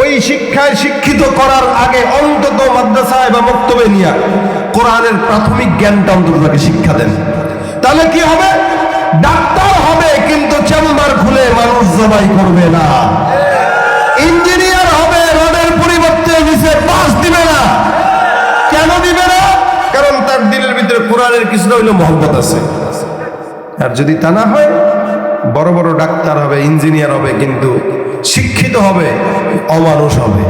ওই শিক্ষায় শিক্ষিত করার আগে অন্তত মাদ্রাসায় বা বক্তব্যে নিয়ে কোরআনের প্রাথমিক জ্ঞানটা অন্তত তাকে শিক্ষা দেন। তাহলে কি হবে? ডাক্তার হবে, কিন্তু চেম্বার খুলে মানুষ জবাই করবে না। ইঞ্জিনিয়ার হবে, রডের পরিবর্তে নিচে পাস দিবে না। কেন দিবে না? কারণ তার দিলের ভিতরে কোরআনের কিছু না হইল মহব্বত আছে। আর যদি তা না হয়, বড় বড় ডাক্তার হবে, ইঞ্জিনিয়ার হবে, কিন্তু শিক্ষিত হবে, অমানুষ হবে।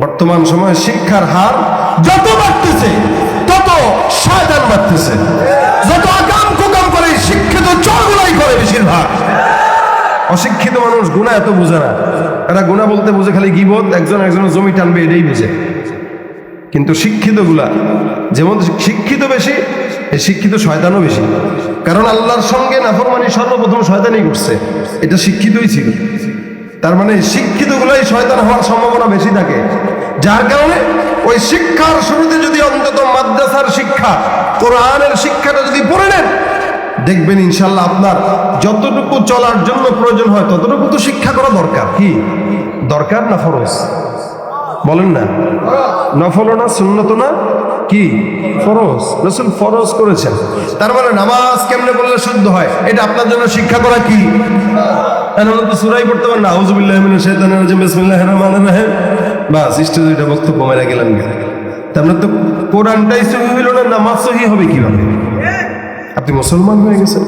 বর্তমান সময়ে শিক্ষার হার যত বাড়তেছে, তত শয়তান বাড়তেছে। যত আকাম কুকাম করে শিক্ষিত চরগুলাই করে বেশিরভাগ। অশিক্ষিত মানুষ গুণা এত বুঝে না। এরা গুণা বলতে বুঝে খালি গিবত, একজন একজনের জমি টানবে, এটাই বুঝে। কিন্তু শিক্ষিতগুলা যেমন শিক্ষিত বেশি শিক্ষিত শয়তানও বেশি। কারণ আল্লাহর সঙ্গে নাফরমানি সর্বপ্রথম শয়তানই করছে। এটা শিক্ষিতই ছিল। তার মানে শিক্ষিত গুলাই শয়তান হওয়ার সম্ভাবনা বেশি থাকে। যার কারণে ওই শিক্ষার শুরুতে যদি অন্তত মাদ্রাসার শিক্ষা, কোরআনের শিক্ষাটা যদি পড়ে নেন, দেখবেন ইনশাল্লাহ আপনার যতটুকু চলার জন্য প্রয়োজন হয় ততটুকু তো শিক্ষা করা দরকার। কি? দরকার না ফরজ? বলেন না। নফল না, সুন্নত না? কি? ফরজ। রসুল ফরজ করেছেন। তার মানে নামাজ কেমনে বললে শুদ্ধ হয়? এটা আপনার জন্য শিক্ষা করা কি? সুরাই পড়তে পারেন না। রাজিম। বিসমিল্লাহির রহমানির রহিম। বাস এটা বক্তব্য মেরা গেলাম গেল তারপরে তো কোরআনটাই সহি হইল না, নামাজ সহি হবে কীভাবে? আপনি মুসলমান হয়ে গেছেন।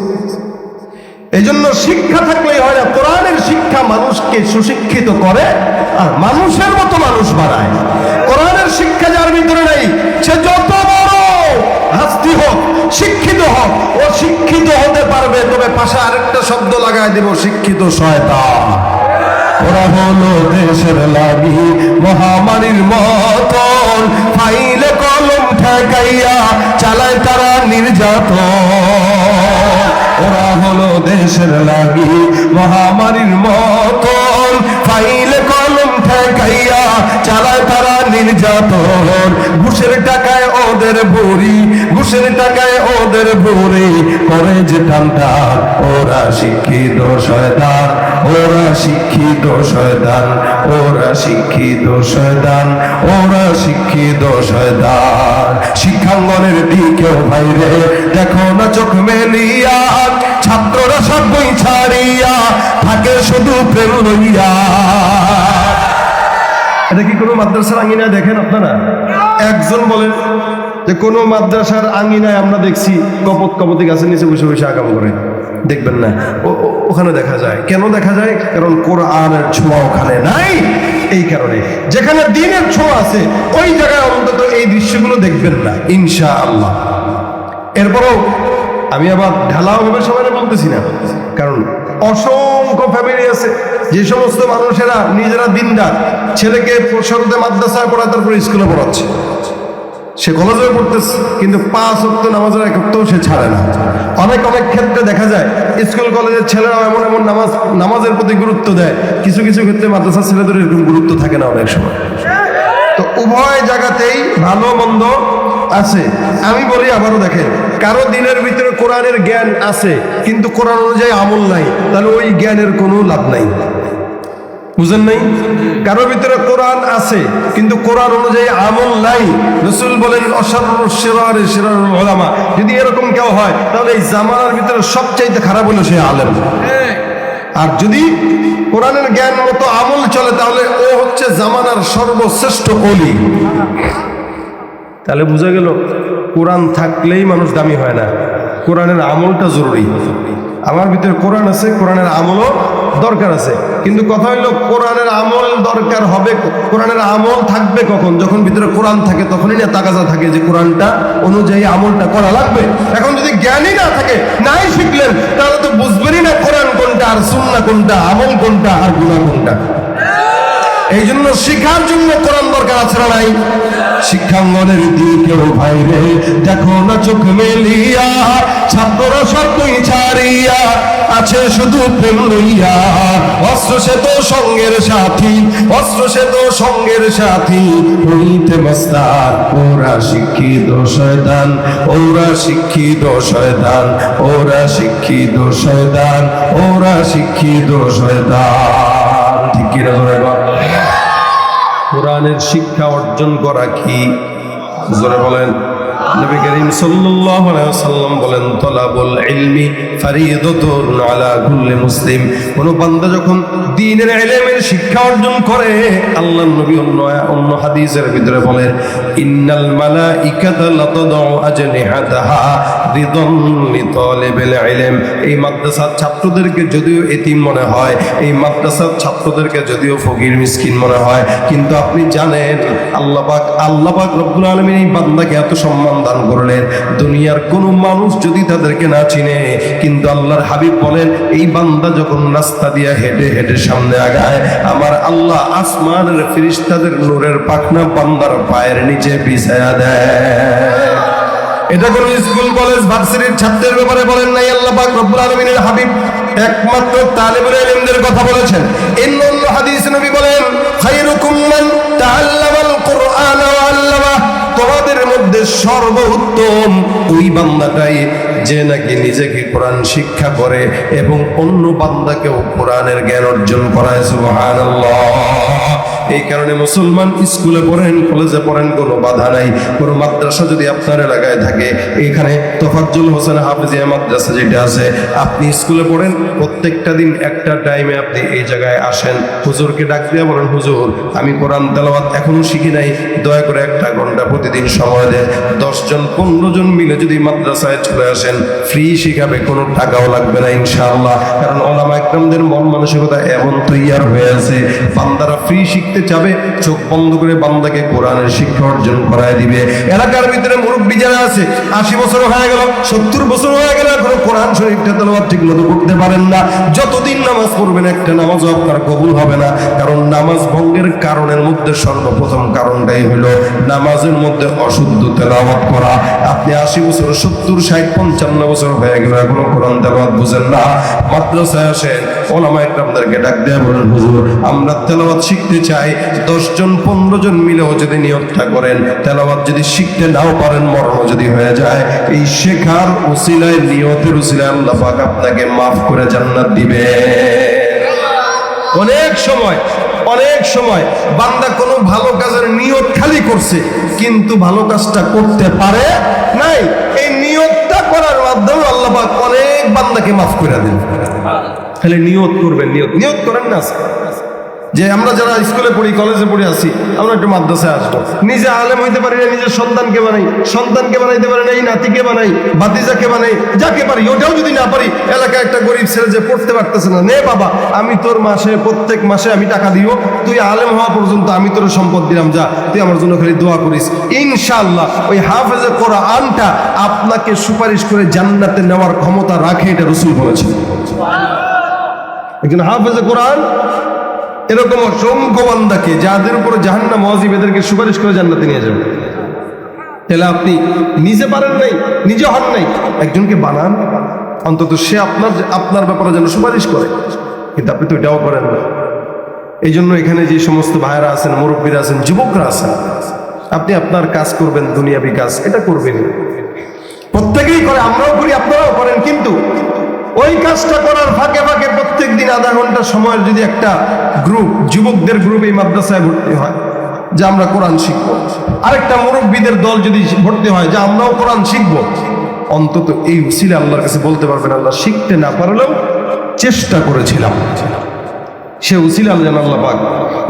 এই জন্য শিক্ষা থাকলেই হয় না। কোরআনের শিক্ষা মানুষকে সুশিক্ষিত করে আর মানুষের মতো মানুষ বানায়। কোরআনের শিক্ষা যার ভিতরে নেই, সে যত বড় হাস্তি হোক, শিক্ষিত হোক, ও শিক্ষিত হতে পারবে, তবে পাশে আরেকটা শব্দ লাগায় দিব, শিক্ষিত শয়তান। ওরা হলো দেশের লাগি, মহামারীর মতন। ফাইলে কলম ঠেকাইয়া চালায় তারা নির্যাতন। ওরা হলো দেশের লাগি মহামারীর মতন ফাইলে কলম ঠেকাইয়া চালায় তারা নির্যাতন। ঘুষের টাকায় ওদের বুড়ি ঘুষের টাকায় ওদের বুড়ি করে যে টানটা ওরা শিক্ষিত শয়তান। ওরা শিক্ষিত শয়তান, ওরা শিক্ষিত শয়তান, ওরা শিক্ষিত শয়তান। শিক্ষাঙ্গনের দিকেও ভাইরে, দেখো না চোখ মেলিয়া, ছাত্ররা সব বই ছাড়িয়া, থাকে শুধু প্রেম লইয়া। এটা কি কোনো মাদ্রাসার আঙিনায় দেখেন আপনারা? একজন বলেন যে কোনো মাদ্রাসার আঙিনায় আমরা দেখছি কপত কপতি গাছের নিচে বসে বসে আকাম করে। দেখবেন না। ওখানে দেখা যায়। কেন দেখা যায়? কারণ কোরআনের ছোঁয়া ওখানে নাই। এই কারণে যেখানে দিনের ছোঁয়া আছে, ওই জায়গায় অন্তত এই দৃশ্যগুলো দেখবেন না ইনশা আল্লাহ এরপরও আমি আবার ঢালাও ভাবে সবাই বলতেছি না। কারণ অসংখ্য ফ্যামিলি আছে, যে সমস্ত মানুষেরা নিজেরা দিনদার ছেলেকে সরতে মাদ্রাসায় পড়ায় তারপরে স্কুলে পড়াচ্ছে। সে কলেজে পড়তেছে, কিন্তু পাঁচ অক্ট নামাজের এক অক্টও সে ছাড়ে না। অনেক অনেক ক্ষেত্রে দেখা যায়, স্কুল, কলেজের ছেলেরাও এমন এমন নামাজ, নামাজের প্রতি গুরুত্ব দেয়। কিছু কিছু ক্ষেত্রে মাদ্রাসার ছেলেদের এরকম গুরুত্ব থাকে না অনেক সময়। তো উভয় জায়গাতেই ভালো মন্দ আছে। আমি বলি আবারও দেখেন, কারও দিনের ভিতরে কোরআনের জ্ঞান আছে, কিন্তু কোরআন অনুযায়ী আমল নাই, তাহলে ওই জ্ঞানের কোনো লাভ নাই। বুঝেন নাই? কারোর ভিতরে কোরআন আছে, কিন্তু কোরআন অনুযায়ী আমল নাই। রসুল বলেন ওলামা যদি এরকম কেউ হয়, তাহলে এই জামানার ভিতরে সবচাইতে খারাপ হলো সে আলেম। আর যদি কোরআনের জ্ঞান মতো আমল চলে, তাহলে ও হচ্ছে জামানার সর্বশ্রেষ্ঠ অলি। তাহলে বোঝা গেল, কোরআন থাকলেই মানুষ দামি হয় না। কোরআনের আমলটা জরুরি। আমার ভিতরে কোরআন আছে, কোরআনের আমলও দরকার আছে। কিন্তু কথা হইল, কোরআনের আমল দরকার হবে কোরআনের আমল থাকবে কখন? যখন ভিতরে কোরআন থাকে, তখনই না তাকাজা থাকে যে কোরআনটা অনুযায়ী আমলটা করা লাগবে। এখন যদি জ্ঞানই না থাকে, নাই শিখলেন, তাহলে তো বুঝবেনই না কোরআন কোনটা আর সুন্না কোনটা, আমল কোনটা আর গুণা কোনটা। এই জন্য শিখার জন্য কোরআন দরকার আছে না নাই। শিক্ষাঙ্গনের দিকেও ভাইরে দেখো না চোখ মেলিয়া, ছাত্ররা সবই ছাড়িয়া আছে শুধু প্রেম লইয়া। অস্ত্র সে সঙ্গের সাথী, অস্ত্র সে সঙ্গের সাথী। হইতে মস্তান, ওরা শিক্ষিত শয়তান, ওরা শিক্ষিত শয়তান, ওরা শিক্ষিত শয়তান, ওরা শিক্ষিত শয়তান। ঠিক কিনা ধরে কোরআনের শিক্ষা অর্জন করা কি? জোরে বলেন। নবী করিম সাল্লাল্লাহু আলাইহি ওয়াসাল্লাম বলেন, তলাবুল ইলমি ফরিদাতুন আলা কুল্লি মুসলিম। কোন বান্দা যখন দ্বীনের ইলমের শিক্ষা অর্জন করে, আল্লাহর নবী অন্য অন্য হাদিসের ভিতরে বলেন, ইন্নাল মালাইকাতা লাতাদউ আজনিহাতাহা। এই মাদ্রাসার ছাত্রদেরকে যদিও এতিম মনে হয়, এই মাদ্রাসার ছাত্রদেরকে যদিও ফকির মিসকিন মনে হয়, কিন্তু আপনি জানেন আল্লাহ পাক আল্লাহ পাক রব্বুল আলামিন এই বান্দাকে এত সম্মান দান করলেন। দুনিয়ার কোন মানুষ যদি তাদেরকে না চিনে, কিন্তু আল্লাহর হাবিব বলেন, এই বান্দা যখন রাস্তা দিয়ে হেঁটে হেঁটে সামনে আগায়, আমার আল্লাহ আসমানের ফিরিস্তাদের নূরের পাখনা বান্দার পায়ের নিচে বিছায়া দেয়। এটা কোন স্কুল, কলেজ, ভার্সিটির ছাত্রের ব্যাপারে বলেন নাই, আল্লাহ পাক রব্বুল আলামিনের হাবিব একমাত্র তালিবুল ইলমদের কথা বলেছেন। অন্য হাদিস নবী বলেন, খায়রুকুম মান তাআল্লামাল কুরআন ওয়া আল্লামা। তোমাদের মধ্যে সর্বোত্তম ওই বান্দাটাই যে নাকি নিজেকে কোরআন শিক্ষা করে এবং অন্য বান্দাকেও কোরআনের জ্ঞান অর্জন করায়, সুবহানাল্লাহ। এই কারণে মুসলমান স্কুলে পড়েন, কলেজে পড়েন, কোনো বাধা নাই। কোনো মাদ্রাসা যদি আপনার এলাকায় থাকে, এখানে তোফাজ্জুল হোসেন হাফিজিয়া মাদ্রাসা যেটা আছে, আপনি স্কুলে পড়েন, প্রত্যেকটা দিন একটা টাইমে আপনি এই জায়গায় আসেন। হুজুরকে ডাক দিয়ে বলেন, হুজুর, আমি কোরআন তেলাওয়াত এখনও শিখি নাই। দয়া করে একটা ঘণ্টা প্রতিদিন সময় দেন। দশজন পনেরো জন মিলে যদি মাদ্রাসায় চলে আসেন ফ্রি শিখাবে, কোনো টাকাও লাগবে না ইনশাআল্লাহ। কারণ ওলামা একরামদের মন মানসিকতা এমন তৈয়ার হয়ে আছে, বান্দারা ফ্রি শিখতে চাবে, চোখ বন্ধ করে বান্দাকে কোরআনের শিক্ষা অর্জন করায় দিবে। এলাকার ভিতরে মুরব্বী যারা আছে, আশি বছর হয়ে গেল, সত্তর বছর হয়ে গেল, এখনও কোরআন শরীফটা তেলাওয়াত ঠিক মতো করতে পারেন না। যতদিন নামাজ পড়বেন, একটা নামাজও আপনার কবুল হবে না। কারণ নামাজ ভঙ্গের কারণের মধ্যে সর্বপ্রথম কারণটাই হলো নামাজের মধ্যে অশুদ্ধ তেলাওয়াত করা। আপনি আশি বছর, সত্তর, ষাট, পঞ্চান্ন বছর হয়ে গেল, এখনও কোরআন তেলাওয়াত বুঝেন না। মাদ্রাসায় আসেন ওলামা একরামদেরকে ডাক দেয়া বলেন, হুজুর, আমরা তেলাওয়াত শিখতে চাই দশজন পনেরো জন মিলেও যদি নিয়তটা করেন, তেলাওয়াত যদি শিখতে নাও পারেন মরণ যদি হয়ে যায়, এই শেখার উসিলায়, নিয়তের উসিলায় আল্লাহ পাক আপনাকে মাফ করে জান্নাত দিবে। অনেক সময় অনেক সময় বান্দা কোনো ভালো কাজের নিয়ত খালি করছে, কিন্তু ভালো কাজটা করতে পারে নাই। এই নিয়তটা করার মাধ্যমে আল্লাহ অনেক বান্দাকে মাফ করে দেন খালি নিয়ত করবেন, নিয়ত। নিয়ত করেন না। যে আমরা যারা স্কুলে পড়ি কলেজে পড়ে আসি আমরা একটু মাদ্রাসায় আসব। নিজে আলেম হইতে পারি না, নিজের সন্তানকে বানাই। সন্তানকে বানাইতে পারি না, এই নাতিকে বানাই বাতিজাকে বানাই, যাকে পারি, ওটাও যদি না পারি, এলাকায় একটা গরিব ছেলে যে পড়তে পারতেছে না, নে বাবা, আমি তোর মাসে, প্রত্যেক মাসে আমি টাকা দিব তুই আলেম হওয়া পর্যন্ত আমি তোর সম্পদ দিলাম, যা, তুই আমার জন্য খালি দোয়া করিস। ইনশাল্লাহ ওই হাফেজে কোরআনটা আপনাকে সুপারিশ করে জান্নাতে নেওয়ার ক্ষমতা রাখে, এটা রসুল বলেছেন। একজন হাফেজে কোরআন এরকম অসংখ্য বান্দাকে যাদের উপর জাহান্না মহাজিব এদেরকে সুপারিশ করে জান্নাতে নিয়ে যাবে। তাহলে আপনি নিজে পারেন নাই, নিজে হন নাই, একজনকে বানান। অন্তত সে আপনার আপনার ব্যাপারে যেন সুপারিশ করে। কিন্তু আপনি তো এটাও করেন না। এই জন্য এখানে যে সমস্ত ভাইয়েরা আছেন, মুরব্বীরা আছেন, যুবকরা আছেন, আপনি আপনার কাজ করবেন, দুনিয়াবি কাজ, এটা করবেন প্রত্যেকেই করে, আমরাও করি, আপনারাও করেন, কিন্তু ওই কাজটা করার ফাঁকে ফাঁকে প্রত্যেক দিন আধা ঘণ্টা সময়ের যদি একটা গ্রুপ যুবকদের গ্রুপ এই মাদ্রাসায় ভর্তি হয়, যে আমরা কোরআন শিখব। আরেকটা মুরব্বীদের দল যদি ভর্তি হয়, যে আমরাও কোরআন শিখব। অন্তত এই উসিলে আল্লাহর কাছে বলতে পারবেন, আল্লাহ শিখতে না পারলেও চেষ্টা করেছিলাম। সে উসিলা যেন আল্লাহ পাক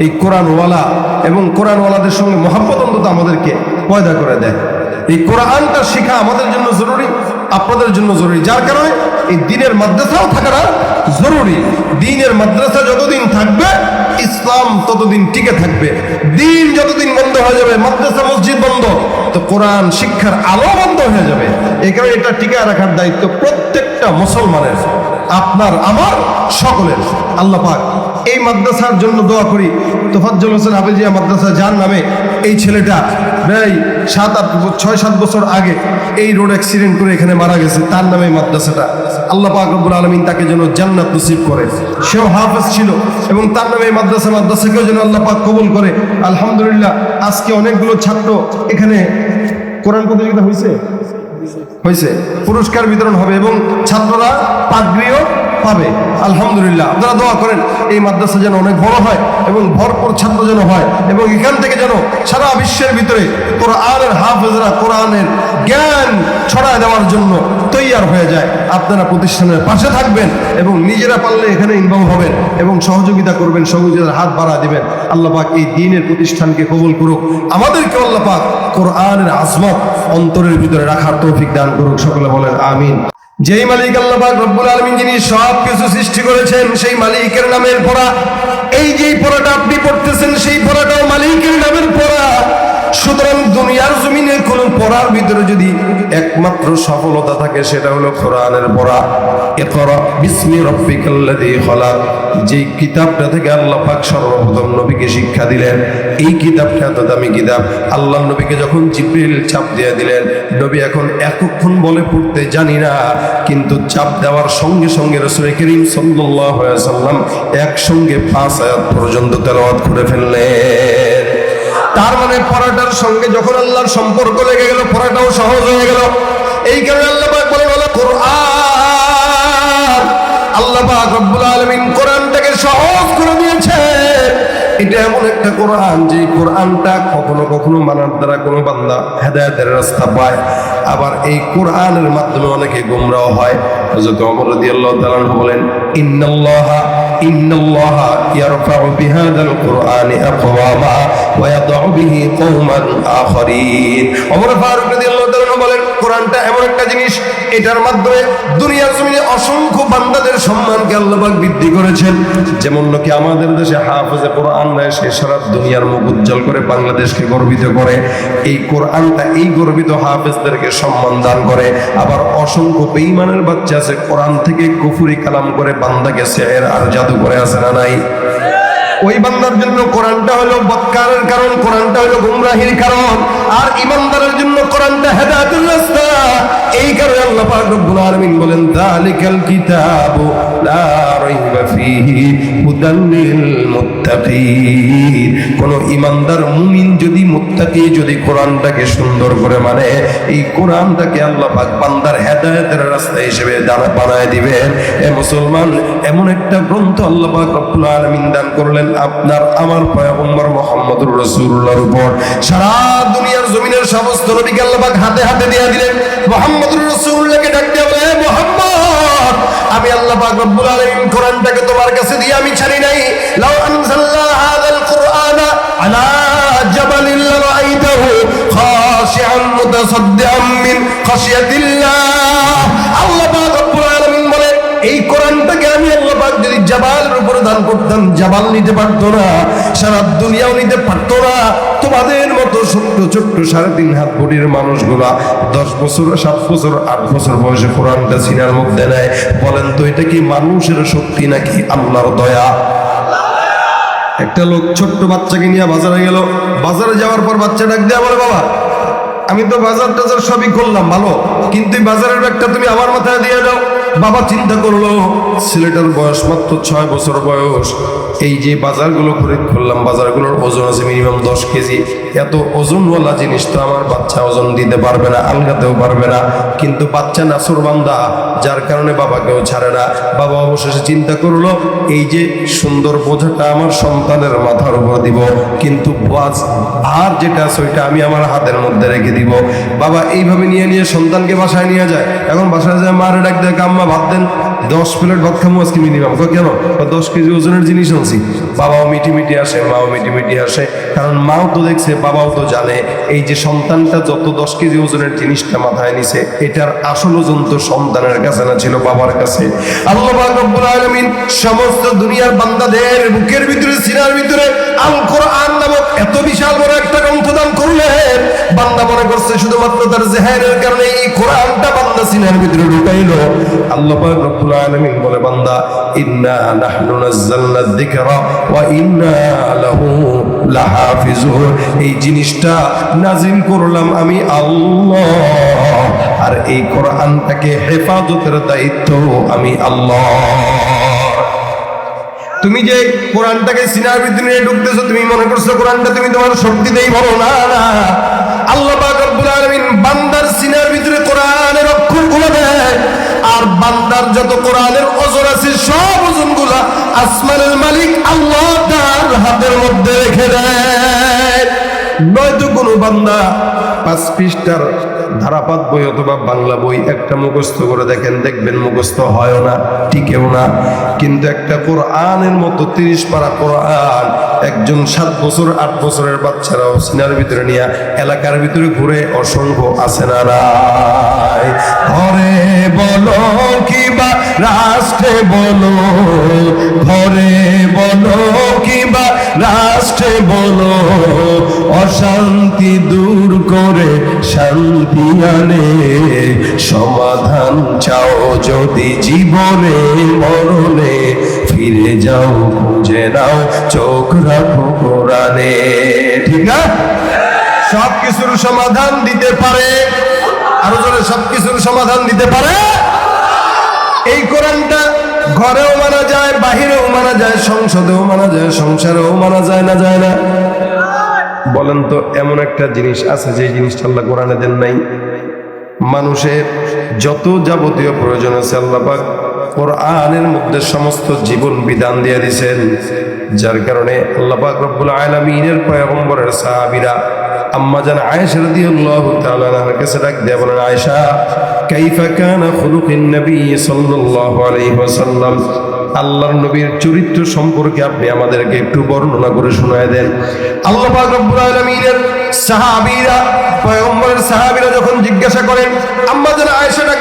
এই কোরআনওয়ালা এবং কোরআনওয়ালাদের সঙ্গে মহাব্বত অন্তত আমাদেরকে পয়দা করে দেয়। এই কোরআনটা শেখা আমাদের জন্য জরুরি, আপনাদের জন্য জরুরি। যার কারণে এই দিনের মাদ্রাসাও থাকাটা জরুরি। দিনের মাদ্রাসা যতদিন থাকবে, ইসলাম ততদিন টিকে থাকবে। দিন যতদিন বন্ধ হয়ে যাবে, মাদ্রাসা, মসজিদ বন্ধ, তো কোরআন শিক্ষার আলো বন্ধ হয়ে যাবে। এই কারণে এটা টিকে রাখার দায়িত্ব প্রত্যেকটা মুসলমানের, আপনার, আমার, সকলের। আল্লাহ পাক এই মাদ্রাসার জন্য দোয়া করি। তোফাজ্জল হোসেন হাফিজিয়া মাদ্রাসা যার নামে এই ছেলেটা প্রায় সাত আট ব- ছয় সাত বছর আগে এই রোড অ্যাক্সিডেন্ট করে এখানে মারা গেছে। তার নামে মাদ্রাসাটা। আল্লাহ পাক রব্বুল আলমিন তাকে যেন জান্নাত নসিব করে। সেও হাফেজ ছিল এবং তার নামে মাদ্রাসা, মাদ্রাসাকেও যেন আল্লাহ পাক কবুল করে। আলহামদুলিল্লাহ, আজকে অনেকগুলো ছাত্র এখানে কোরআন প্রতিযোগিতা হয়েছে হয়েছে পুরস্কার বিতরণ হবে এবং ছাত্ররা পাগড়িও পাবে। আলহামদুলিল্লাহ। আপনারা দোয়া করেন, এই মাদ্রাসা যেন অনেক বড় হয় এবং ভরপুর ছাত্র যেন হয় এবং এখান থেকে যেন সারা বিশ্বের ভিতরে কোরআনের হাফেজরা কোরআনের জ্ঞান ছড়ায় দেওয়ার জন্য তৈয়ার হয়ে যায়। আপনারা প্রতিষ্ঠানের পাশে থাকবেন এবং নিজেরা পারলে এখানে ইনভলভ হবেন এবং সহযোগিতা করবেন সহযোগিতার হাত বাড়া দিবেন। আল্লাহ পাক এই দিনের প্রতিষ্ঠানকে কবুল করুক। আমাদেরকে আল্লাহ পাক কোরআনের আজমত অন্তরের ভিতরে রাখার তৌফিক দান করুক। সকলে বলেন, আমিন। যেই মালিক আল্লাহ রব্বুল আলমিন যিনি সব কিছু সৃষ্টি করেছেন, সেই মালিকের নামের পড়া। এই যে পড়াটা আপনি পড়তেছেন, সেই পড়াটাও পড়ার ভিতরে যদি একমাত্র সফলতা থাকে, সেটা হলো কোরআনের পড়া। ইকরা বিসমি রব্বিকাল্লাযী খলাক। যেই কিতাবটা থেকে আল্লাহ পাক সর্বপ্রথম নবীকে শিক্ষা দিলেন, এই কিতাবটা এত দামি কিতাব। আল্লাহ নবীকে যখন জিব্রিল চাপ দিয়ে দিলেন, নবী এখন একক্ষণ বলে পড়তে জানি না, কিন্তু চাপ দেওয়ার সঙ্গে সঙ্গে রসুল করিম আলাইহি সাল্লাম একসঙ্গে পাঁচ আয়াত পর্যন্ত তেলাওয়াত করে ফেললেন। তার মানে পরাটার সঙ্গে যখন আল্লাহর সম্পর্ক লেগে গেল, পরাটাও সহজ হয়ে গেল। এই কারণে আল্লাহ বলেন এটা এমন একটা কোরআন যে কোরআনটা কখনো কখনো মানার দ্বারা কোনো বান্দা হেদায়েতের রাস্তা পায়। আবার এই কোরআনের মাধ্যমে অনেকে গুমরাহ হয়। হযরত ওমর রাদিয়াল্লাহু তাআলা বলেন, ইন্নাল্লাহা ইন্নাল্লাহা ইয়ারফাউ বিহাদাল কোরআনি আকওয়ামা ওয়া ইয়াদউ বিহি কওমান ওমর ফারুক রাদিয়াল্লাহু কোরআনটা এমন একটা জিনিস, এটার মাধ্যমে দুনিয়ার জমিনে অসংখ্য বান্দাদের সম্মানকে আল্লাহবাক বৃদ্ধি করেছেন। যেমন নাকি আমাদের দেশে হাফেজে কোরআন নেয় সে সারা দুনিয়ার মুখ উজ্জ্বল করে বাংলাদেশকে গর্বিত করে। এই কোরআনটা এই গর্বিত হাফেজদেরকে সম্মান দান করে। আবার অসংখ্য বেঈমানের বাচ্চা আছে, কোরআন থেকে কুফুরি কালাম করে বান্দাকে সেহের আর জাদু করে, আছে না নাই? ওই বান্দার জন্য কোরআনটা হলো বৎকারের কারণ, কোরআনটা হলো গুমরাহির কারণ, আর ইমানদারের জন্য কোরআনটা হেদায়েতের রাস্তা। এই কারণে আল্লাহ পাক রব্বুল আলামিন বলেন যালিকাল কিতাবু লা রাইবা ফীহি হুদাল লিল মুত্তাকিন। কোন ইমানদার মুমিন যদি মুত্তাকি, যদি কোরআনটাকে সুন্দর করে মানে এই কোরআনটাকে আল্লাহ পাক বান্দার হেদায়েতের রাস্তা হিসেবে দাঁড়া বানায় দিবেন। এ মুসলমান, এমন একটা গ্রন্থ আল্লাহ পাক রব্বুল আলামিন দান করলেন আপনার, আমার পয়গম্বর মুহাম্মদুর রাসূলুল্লাহর উপর সারা দুনিয়ার জমিনের সমস্ত নবীকে আল্লাহ পাক হাতে হাতে দিয়ে দিলেন। মুহাম্মদুর রাসূলুল্লাহকে ডাক দিয়ে বলে, "হে মুহাম্মদ, আমি আল্লাহ পাক রব্বুল আলামিন কোরআনটাকে তোমার কাছে দিয়ে আমি ছাড়ি নাই। লাউ আনজালনা হাযাল কুরআনা আলা জাবালিন লারাআইতাহু খাশিআন মুতাসাদ্দিআন মিন খাশিয়াতিল্লাহ। আল্লাহ পাক রব্বুল আলামিন বলে, এই কোরআনটাকে আমি যদি জাবালের উপরে দান করতাম। জাবাল নিতে পারতো না, সারা দুনিয়াও নিতে পারতো না। তোমাদের মতো ছোট্ট ছোট্ট সাড়ে তিন হাত বডির মানুষগুলা দশ বছর, সাত বছর, আট বছর বয়সে কোরআনটা সিনার মধ্যে নেয়। বলেন তো, এটা কি মানুষের শক্তি নাকি আল্লাহর দয়া? একটা লোক ছোট্ট বাচ্চাকে নিয়ে বাজারে গেল। বাজারে যাওয়ার পর বাচ্চা ডাক দেয়া বলে, বাবা, আমি তো বাজার টাজার সবই করলাম, ভালো। কিন্তু বাজারের ব্যাগটা তুমি আমার মাথায় দিয়ে দাও। বাবা চিন্তা করল ছেলেটার বয়স মাত্র ছয় বছর বয়স। এই যে বাজারগুলো খরিদ করলাম বাজারগুলোর ওজন আছে মিনিমাম দশ কেজি। এত ওজনওয়ালা জিনিস তো আমার বাচ্চা ওজন দিতে পারবে না, আলগাতেও পারবে না। কিন্তু বাচ্চা নাসর বান্দা, যার কারণে বাবাকেও ছাড়ে না। বাবা অবশেষে চিন্তা করল, এই যে সুন্দর বোঝাটা আমার সন্তানের মাথার উপর দিব, কিন্তু বাজ আর যেটা আছে ওইটা আমি আমার হাতের মধ্যে রেখে দিব। বাবা এইভাবে নিয়ে নিয়ে সন্তানকে বাসায় নিয়ে যায়। এখন বাসায় যায়, মারে ডাক দেয় আম্মা ভাত দেন। দশ প্লেট ভাত খামো আজকে মিনিমাম। কেন? দশ কেজি ওজনের জিনিস আনছি। বাবাও মিটি মিটি আসে, মাও মিটি মিটি আসে। কারণ মাও তো দেখছে, বাবাও তো জানে, এই যে সন্তানটা যত দশ কেজি ওজনের জিনিসটা মাথায় নিছে, এটার আসল ওজন তো সন্তানের কাছে না, ছিল বাবার কাছে। আল্লাহ রব্বুল আলামিন সমস্ত দুনিয়ার বান্দাদের বুকের ভিতরে, সিনার ভিতরে আল কোরআন নামক এত বিশাল বড় একটা বান্দা মনে করছে শুধুমাত্র তার জেহেরের কারণে এই কোরআনটা বান্দা সিনার ভিতরে ঢুকাইলো। আল্লাহ পাক রব্বুল আলামিন বলে, বান্দা, ইন্না নাহনু নাযালনা যিকরা ওয়া ইন্না লাহু লাহাফিজুন। এই জিনিসটা নাজিল করলাম আমি আল্লাহ। আর এই কোরআনটাকে হেফাজতের দায়িত্ব আমি আল্লাহ। তুমি যে কোরআনটাকে সিনার ভিতরে ঢুকতেছো, তুমি মনে করছ কোরআনটা তুমি তোমার শক্তিতেই বলো, না না আল্লাহ দেয়। আর আছে আসমানের মালিক আল্লাহ তার হাতের মধ্যে রেখে দেয়। নয়তো বান্দা পাঁচ পৃষ্ঠার ধারাপাত বই অথবা বাংলা বই একটা মুখস্থ করে দেখেন, দেখবেন মুখস্থ হয় না, টিকেও না। কিন্তু একটা কোরআনের মতো তিরিশ পারা কোরআন একজন সাত বছর, আট বছরের বাচ্চারাও সিনার ভিতরে নিয়ে এলাকার ভিতরে ঘুরে অসংখ্য আছে না ঘরে বলো কিবা, রাষ্ট্রে বলো, ঘরে বলো কিবা, রাষ্ট্রে বলো, অশান্তি দূর করে শান্তি আনে। সমাধান চাও যদি জীবনে, মরণে ফিরে যাও, খুঁজে নাও, চোখ রাখো কোরআনে। ঠিক না? সব কিছুর সমাধান দিতে পারে। আরও জোরে সব কিছুর সমাধান দিতে পারে। এই কোরআনটা ঘরেও মানা যায়, বাহিরেও মানা যায়, সংসদেও মানা যায়, সংসারেও মানা যায় না যায় না। বলেন তো, এমন একটা জিনিস আছে যে জিনিসটা আল্লাহ কোরআনে দেন নাই? মানুষের যত যাবতীয় প্রয়োজন আছে আল্লাহ পাক কোরআনের মধ্যে সমস্ত জীবন বিধান দিয়ে দিছেন। যার কারণে আল্লাহ রব্বুল আলামিনের পয়গম্বরের সাহাবীরা আয়েশা কাছে ডাক বলেন, আয়েশা, কাইফা কানা খুলুকিন নবী সাল্লাল্লাহু আলাইহি ওয়াসাল্লাম? আল্লাহর নবীর চরিত্র সম্পর্কে আপনি আমাদেরকে একটু বর্ণনা করে শোনায় দেন। আল্লাহ রব্বুল আলামিনের সাহাবীরা, পয়গম্বরের সাহাবীরা যখন জিজ্ঞাসা করেন, আম্মা জান আয়েশা ডাক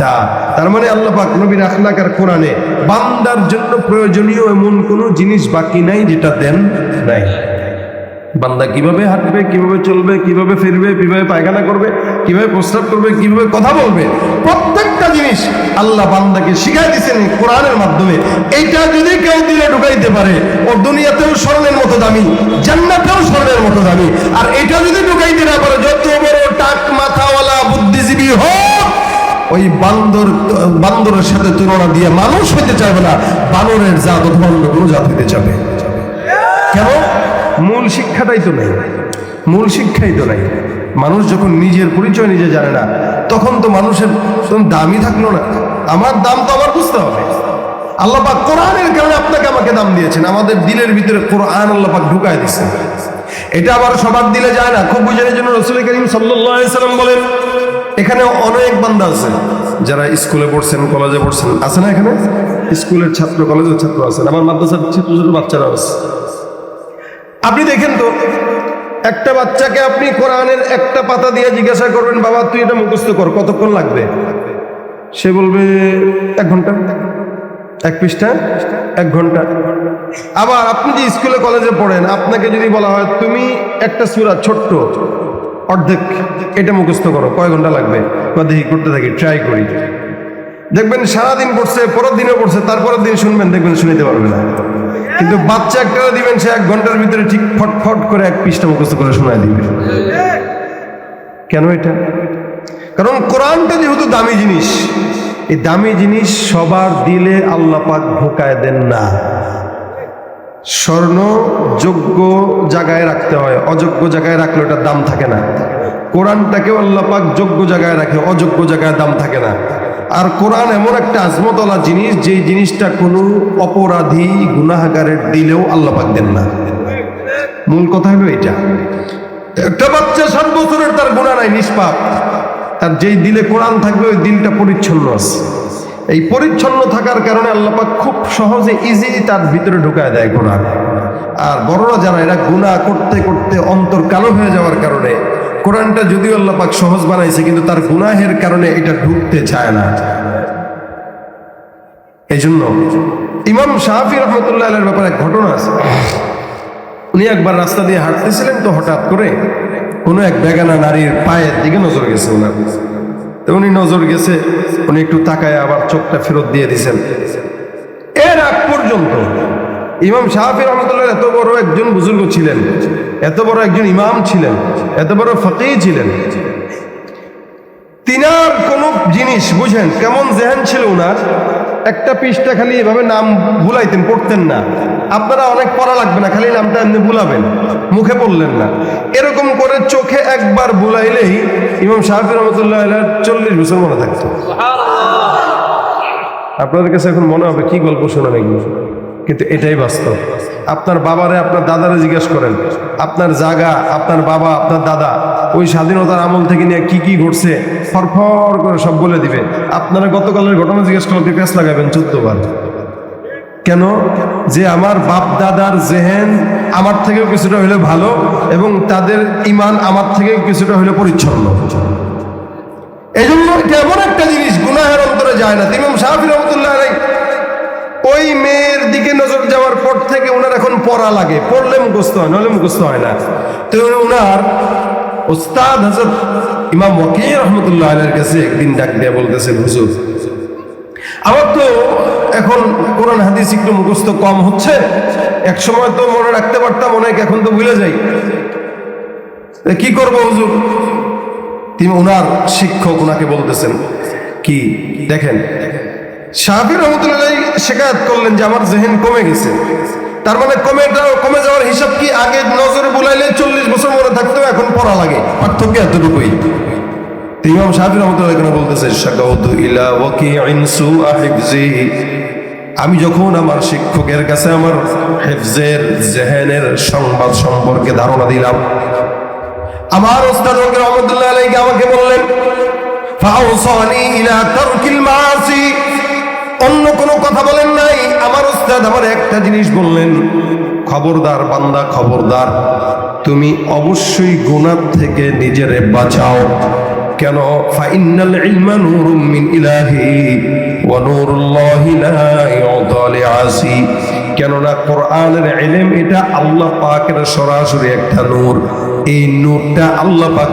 তা তার মানে আল্লাহ পাক নবীর আখলাক আর কোরআনে বান্দার জন্য প্রয়োজনীয় এমন কোনো জিনিস বাকি নাই যেটা দেন নাই। বান্দা কীভাবে হাঁটবে, কীভাবে চলবে, কীভাবে ফিরবে, কীভাবে পায়খানা করবে, কীভাবে প্রস্রাব করবে, কীভাবে কথা বলবে, প্রত্যেকটা জিনিস আল্লাহ বান্দাকে শিখাই দিয়েছেন কোরআনের মাধ্যমে। এইটা যদি কেউ দিলে ঢুকাইতে পারে, ও দুনিয়াতেও স্বর্ণের মতো দামি, জান্নাতেও স্বর্ণের মতো দামি। আর এটা যদি ঢুকাইতে না পারে, যত বড় টাক মাথাওয়ালা বুদ্ধিজীবী হোক ওই বান্দর, বান্দরের সাথে তুলনা দিয়ে মানুষ হইতে চাইবে না, বানরের জাত অথবা কোনো জাত হইতে চাবে কেন? মূল শিক্ষাটাই তো নেই। মূল শিক্ষাই তো নাই। মানুষ যখন নিজের পরিচয় নিজে জানে না, তখন তো মানুষের তখন দামই থাকল না। আমার দাম তো আবার বুঝতে হবে। আল্লাহ পাক কোরআনের কারণে আপনাকে আমাকে দাম দিয়েছেন। আমাদের দিলের ভিতরে কোরআন আল্লাহ পাক ঢুকায় দিচ্ছেন এটা আবার সবার দিলে যায় না। খুব বুঝানোর জন্য রসুল করিম সাল্লাম বলেন এখানে অনেক বান্দা আছে যারা স্কুলে পড়ছেন, কলেজে পড়ছেন। আছে না এখানে? স্কুলের ছাত্র, কলেজের ছাত্র আছেন আমার মাদ্রাসার ছোট ছোট বাচ্চারা আছে। আপনি দেখেন তো, একটা বাচ্চাকে আপনি কোরআনের একটা পাতা দিয়ে জিজ্ঞাসা করবেন, বাবা, তুই এটা মুখস্থ কর, কতক্ষণ লাগবে? সে বলবে, এক ঘণ্টা, এক পৃষ্ঠা, এক ঘণ্টা। আবার আপনি যে স্কুলে, কলেজে পড়েন, আপনাকে যদি বলা হয়, তুমি একটা সুরা ছোট্ট অর্ধেক এটা মুখস্থ করো, কয় ঘণ্টা লাগবে? বা দেখি করতে থাকি ট্রাই করি। দেখবেন সারাদিন পড়ছে, পরের দিনও পড়ছে, তারপরের দিন শুনবেন, দেখবেন শুনিতে পারবে না। কিন্তু বাচ্চা একটা দিবেন, সে এক ঘণ্টার ভিতরে ঠিক ফটফট করে এক পৃষ্ঠা মুখস্থ করে শোনায় দিবে। কেন এটা? কারণ কোরআনটা যেহেতু দামি জিনিস, এই দামি জিনিস সবার দিলে আল্লাহ পাক ঢোকায় দেন না। স্বর্ণ যোগ্য জায়গায় রাখতে হয়, অযোগ্য জায়গায় রাখলে ওটার দাম থাকে না। কোরআনটাকেও আল্লাহ পাক যোগ্য জায়গায় রাখে, অযোগ্য জায়গায় দাম থাকে না। আর কোরআন এমন একটা আজমতলা জিনিস, যেই জিনিসটা কোনো অপরাধী গুনাহাগারের দিলেও আল্লাহ পাক দেন না। মূল কথা হলো এটা। একটা বাচ্চা সাত বছরের তার গুণা নাই, নিষ্পাপ। তার যেই দিলে কোরআন থাকবে, ওই দিলটা পরিচ্ছন্ন আছে। এই পরিচ্ছন্ন থাকার কারণে আল্লাপাক খুব সহজে ইজিলি তার ভিতরে ঢুকায় দেয় কোরআন আর বড়রা যারা, এরা গুণা করতে করতে অন্তর কালো হয়ে যাওয়ার কারণে, কোরআনটা যদিও আল্লাপাক সহজ বানাইছে, কিন্তু তার গুনাহের কারণে এটা ঢুকতে চায় না। এই জন্য ইমাম শাহি রহমতুল্লাহ আলের ব্যাপারে ঘটনা আছে। উনি একবার রাস্তা দিয়ে হাঁটতেছিলেন তো হঠাৎ করে কোনো এক বেগানা নারীর পায়ের দিকে নজর গেছে ওনার। উনি নজর গেছে, উনি একটু তাকায় আবার চোখটা ফেরত দিয়ে দিছেন। এর আগ পর্যন্ত ইমাম শাহাফি রহমতুল্লাহ এত বড় একজন বুজুর্গ ছিলেন, এত বড় একজন ইমাম ছিলেন, এত বড় ফতেই ছিলেন। তিনার কোন জিনিস, বুঝেন, কেমন জেহেন ছিল উনার, একটা পৃষ্ঠা খালি এভাবে নাম ভুলাইতেন, পড়তেন না। আপনারা অনেক পড়া লাগবে না, খালি নামটা এমনি ভুলাবেন, মুখে পড়লেন না। এরকম করে চোখে একবার বুলাইলেই ইমাম শাহাফি রহমতুল্লাহ চল্লিশ বছর মনে থাকতো। আপনাদের কাছে এখন মনে হবে, কি গল্প শোনান এগুলো? কিন্তু এটাই বাস্তব। আপনার বাবারে আপনার দাদারে জিজ্ঞেস করেন, আপনার জাগা, আপনার বাবা, আপনার দাদা, ওই স্বাধীনতার আমল থেকে নিয়ে কি কি ঘটছে, ফরফর করে সব বলে দিবে। আপনারা গতকালের ঘটনা জিজ্ঞেস করতে পেঁচ লাগাবেন চোদ্দ বার কেন? যে আমার বাপ দাদার জেহেন আমার থেকেও কিছুটা হলে ভালো এবং তাদের ইমান আমার থেকেও কিছুটা হলে পরিচ্ছন্ন। এই জন্য এমন একটা জিনিস গুনাহের অন্তরে যায় না? ইমাম শাহি রহমতুল্লাহ ওই মেয়ের দিকে নজর যাওয়ার পর থেকে ওনার এখন পড়া লাগে। পড়লে মুখস্থ হয় নাহলে মুখস্থ হয় না। তো ওনার ওস্তাদ হাজর ইমাম ওয়াকি রহমতুল্লাহ আলের কাছে একদিন ডাক দিয়ে বলতেছেন, হুজুর আমার তো এখন কোরআন হাদিস একটু মুখস্থ কম হচ্ছে। এক সময় তো মনে রাখতে পারতাম, অনেক, এখন তো ভুলে যাই। কি করব হুজুর? তিনি ওনার শিক্ষক, ওনাকে বলতেছেন, কি, দেখেন শাহাবি রহমতুল্লাহ শেখায়ত করলেন যে আমার জেহেন কমে গেছে। তার মানে কমে কমে যাওয়ার হিসাব কি আগে নজরে বুলাইলে চল্লিশ বছর মনে থাকতো, এখন পড়া লাগে? পার্থক্য এতটুকুই। ইমাম শাহাবি রহমতুল্লাহ এখানে বলতেছে ইলা আমি যখন আমার শিক্ষকের কাছে আমার হেফজের জেহেনের সংবাদ সম্পর্কে ধারণা দিলাম, আমার ওস্তাদ রহমতুল্লাহ আলাইকে আমাকে বললেন ইলা তারকিল অন্য কোনো কথা বলেন নাই। আমার ওস্তাদ আমার একটা জিনিস বললেন, খবরদার বান্দা, খবরদার, তুমি অবশ্যই গুনাহ থেকে নিজেরে বাঁচাও। কেন?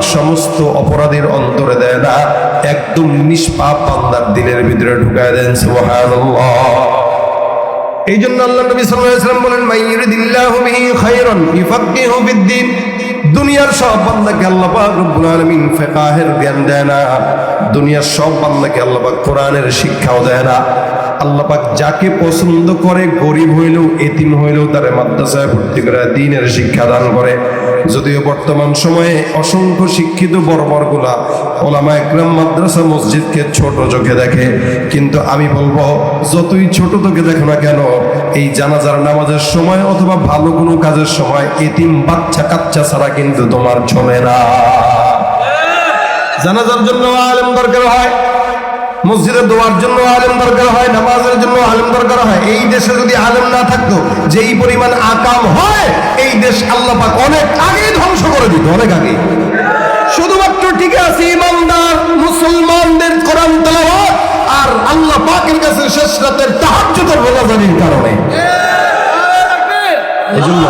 সমস্ত একদম নিষ্পাপ দিলের ভিতরে ঢুকায় দেন এই জন্য আল্লাহ নবী সাল্লাল্লাহু বলেন দুনিয়ার সব বান্দাকে আল্লাহ পাক রব্বুল আলামিন ফিকাহের জ্ঞান দেয় না। দুনিয়ার সব বান্দাকে আল্লাহ পাক কোরআনের শিক্ষাও দেয় না। আল্লাহ পাক যাকে পছন্দ করে গরিব হইলেও, এতিম হইলেও তার মাদ্রাসায় ভর্তি করে দিনের শিক্ষা দান করে। যদিও বর্তমান সময়ে অসংখ্য শিক্ষিত বর্বরগুলা ওলামা একরাম মাদ্রাসা মসজিদকে ছোট চোখে দেখে। কিন্তু আমি বলব, যতই ছোট চোখে দেখো না কেন এই জানাজার নামাজের সময় অথবা ভালো কোনো কাজের সময় এতিম বাচ্চা কাচ্চা ছাড়া কিন্তু তোমার চলে না। জানাজার জন্য আলেম দরকার হয় মসজিদে দোয়ার জন্য আলেম দরকার হয়, নামাজের জন্য আলেম দরকার হয়। এই দেশে যদি আলেম না থাকতো যে এই পরিমাণ আকাম হয়, এই দেশ আল্লাহ পাক অনেক আগেই ধ্বংস করে দিত, অনেক আগে শুধুমাত্র ঠিক আছে, ইমানদার মুসলমানদের কোরআন তেলাওয়াত আর আল্লাহ পাকের কাছে শেষ রাতের তাহাজ্জুদের রোজাদারির কারণে। এই জন্য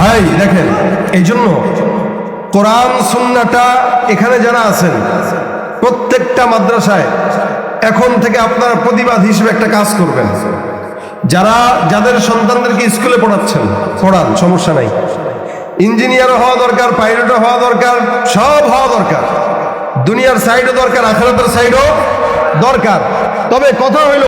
ভাই দেখেন এই জন্য কোরআন সুন্নাটা এখানে যারা আছেন প্রত্যেকটা মাদ্রাসায় এখন থেকে আপনারা প্রতিবাদ হিসেবে একটা কাজ করবেন। যারা যাদের সন্তানদেরকে স্কুলে পড়াচ্ছেন পড়ান সমস্যা নাই। ইঞ্জিনিয়ারও হওয়া দরকার পাইলটও হওয়া দরকার সব হওয়া দরকার। দুনিয়ার সাইডও দরকার আখরাতের সাইডও দরকার। তবে কথা হইল